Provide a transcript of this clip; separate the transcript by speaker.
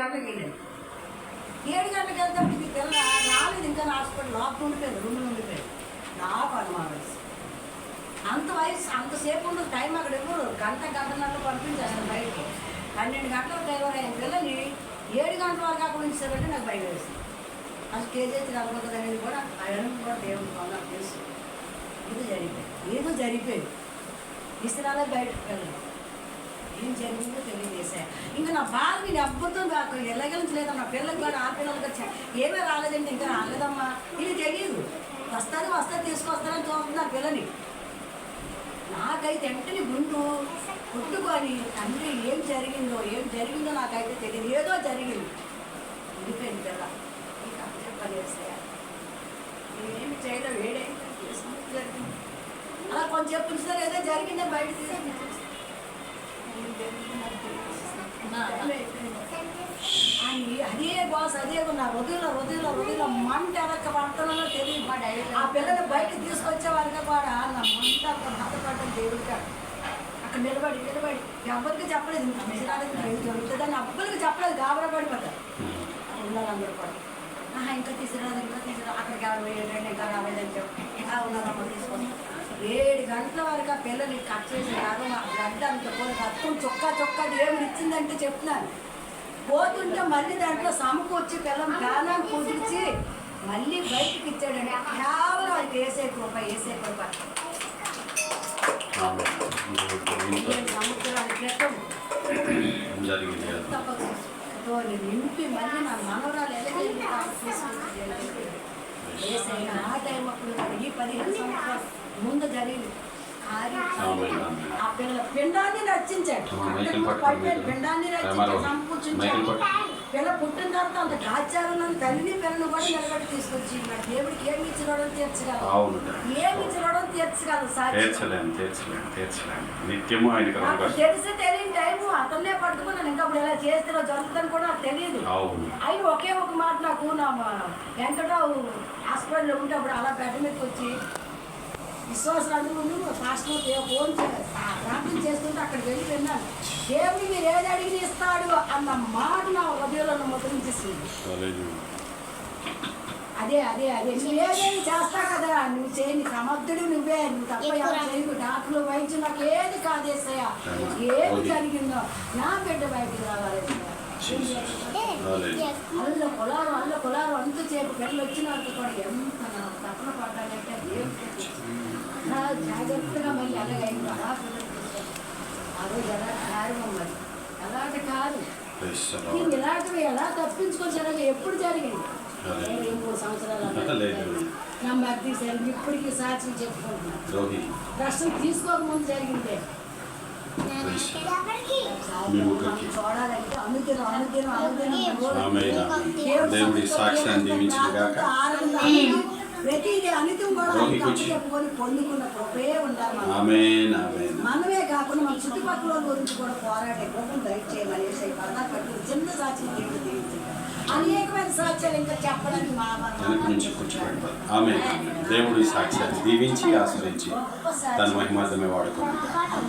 Speaker 1: గంటలకు వెళ్ళాను ఏడు గంటలకు వెళ్తే ఇది పిల్ల రాలేదు ఇంకా హాస్పిటల్ లోపల ఉండిపోయింది రూమ్లో ఉండిపోయింది. నాకు అనుమానం అంత వయసు అంతసేపు ఉన్న టైం అక్కడ ఎవరు గంట గంటన్నర పంపించేస్తాను బయటకి. పన్నెండు గంటలకు డ్రైవర్ అయిన పిల్లని ఏడు గంటల వరకు అక్కడ ఉంచారంటే నాకు భయం వేసింది. అసలు కేజీ నలభై అనేది కూడా ఆయన కూడా దేవుడు నాకు తెలుసు. ఇది జరిగిపోయింది. ఏదో జరిగిపోయింది. ఇస్తున్నాలే బయటకు వెళ్ళాను ఏం జరిగిందో తెలియజేశా ఇంకా నా బాధ నేను ఎవ్వరితో నాకు ఎల్లగలించలేదు నా పిల్లలకు కూడా ఆ పిల్లలకి వచ్చా. ఏమీ రాలేదండి ఇంకా రాలేదమ్మా. ఇది తెలియదు వస్తారు వస్తారు తీసుకొస్తారని చూస్తుంది నా పిల్లని. నాకైతే వెంటనే గుండు కొట్టుకొని తండ్రి ఏం జరిగిందో ఏం జరిగిందో నాకైతే తెలియదు ఏదో జరిగింది. ఉండిపోయింది పిల్ల. ఈ కథ చెప్పలేస్తాయా నేనేమి చేయలేదు వేడే అలా కొంచెం చెప్పిన సరే ఏదో జరిగిందే అదే బాస్ అదే నా హృదయంలో హృదయంలో హృదయంలో మంట ఎనక పడుతుందో తెలియదు ఆ పిల్లలు బయట తీసుకొచ్చే కూడా నా మంట బాధపడటం దేవుడి కాదు అక్కడ నిలబడి నిలబడి ఎవరికి చెప్పలేదు ఇంత మిగతాది జరుగుతుందని చెప్పలేదు గాబరా పడిపోతారు కూడా ఆహా, ఇంకా తీసుకురాదు ఇంకా తీసుకురా అక్కడికి ఎవరు వేయండి ఇంకా రాలేదని చెప్పి ఉన్నారమ్మ తీసుకొని గంటల వరకు ఆ పిల్లల్ని కట్ చేసి రాదు మా గడ్డ అంత పోయి రక్తం చొక్కా చొక్కా దేవుడు ఇచ్చిందంటే చెప్తున్నాను. పోతుంటే మళ్ళీ దాంట్లో సమకూర్చి పిల్లం ప్రాణాన్ని కుదిర్చి మళ్ళీ బయటికి ఇచ్చాడండి కేవలం అది వేసే కృప వేసే కృప. సంవత్సరాల క్రితం నింపి మళ్ళీ నా మనవరాలు ఎలాగైంది ఏసైనా ఆ టైం అప్పుడు కాదు, ఈ పదిహేను సంవత్సరాల ముందు జరిగింది. ఆ పిల్ల పిండాన్ని రచించాడు. పిండాన్ని సంపూర్చించాడు. పిల్ల పుట్టిన తర్వాత అంత దాచారున్న తల్లిని పిల్లని కూడా నిలబడి తీసుకొచ్చి మరి దేవుడికి ఏమి ఇచ్చినోడో తీర్చగలరు
Speaker 2: అవును. తీర్చలేము తీర్చలేము తీర్చలేము నిత్యము ఆయనకి
Speaker 1: తెలిసి తెలియని టైము అతన్నే పట్టుకున్నాను. ఇంకా ఇప్పుడు ఎలా చేస్తే జరుగుతుందని కూడా నాకు తెలియదు.
Speaker 2: అవును.
Speaker 1: ఆయన ఒకే ఒక మాట నాకు నా వెంకటరావు హాస్పిటల్లో ఉంటే అప్పుడు అలా బెడ్ మీదకి వచ్చి విశ్వాసాలు పాస్టర్ ఫోన్ ప్రార్థన చేస్తుంటే అక్కడికి వెళ్ళి విన్నాను. దేవుడు మీరు ఏది అడిగి ఇస్తాడు అన్న మాట నా హృదయంలో ముద్రించేసింది. అదే అదే అదే. నువ్వు ఏదేది చేస్తా కదా. నువ్వు చేయని సమర్థుడు నువ్వే. నువ్వు తప్ప చేయకు డాక్టర్లు వైద్యం నాకు ఏది కాదేసయ్యా ఏమి జరిగిందో నా బిడ్డ బయటికి రావాలి. అల్ల పొలాలు అల్ల పొలాలు అంత చేపు పిల్లలు వచ్చిన వాళ్ళకి కూడా ఎంత తపన పడ్డానంటే ఏం నా జాగ్రత్తగా మళ్ళీ ఎలాగైంది అలా రోజు ఎలా కార్యం మరి. అలాంటి కాదు. ఇలాంటివి ఎలా తప్పించుకొని ఎప్పుడు జరిగింది
Speaker 2: అదే.
Speaker 1: మూడు సంవత్సరాలు. నా మధ్య ఇప్పటికీ సాక్షి చెప్పుకుంటున్నాను ప్రశ్న తీసుకోకముందు జరిగిందే. చూడాలంటే అనుదినం అనుదినం అనుదినం.
Speaker 2: దేవుడి సాక్ష్యాన్ని దీవించుగాక
Speaker 1: ప్రతిదీ అనితం కూడా ఆయనకు. చెప్పుకొని పొందుకున్న కృపే ఉండాలి మనమే కాకుండా మన చుట్టుపక్కల గురించి కూడా పోరాడే కృపను దయచేయమని ఏసై పరదా కట్టు చిన్న సాక్ష్యం దేవుడు దీవించింది అనేకమైన సాక్ష్యాలు ఇంకా చెప్పడానికి మా
Speaker 2: వెనక నుంచి కూర్చోబెడతారు ఆమె దేవుడి సాక్ష్యాన్ని దీవించి ఆశ్రయించి తన మహిమార్థమే వాడుకున్నాడు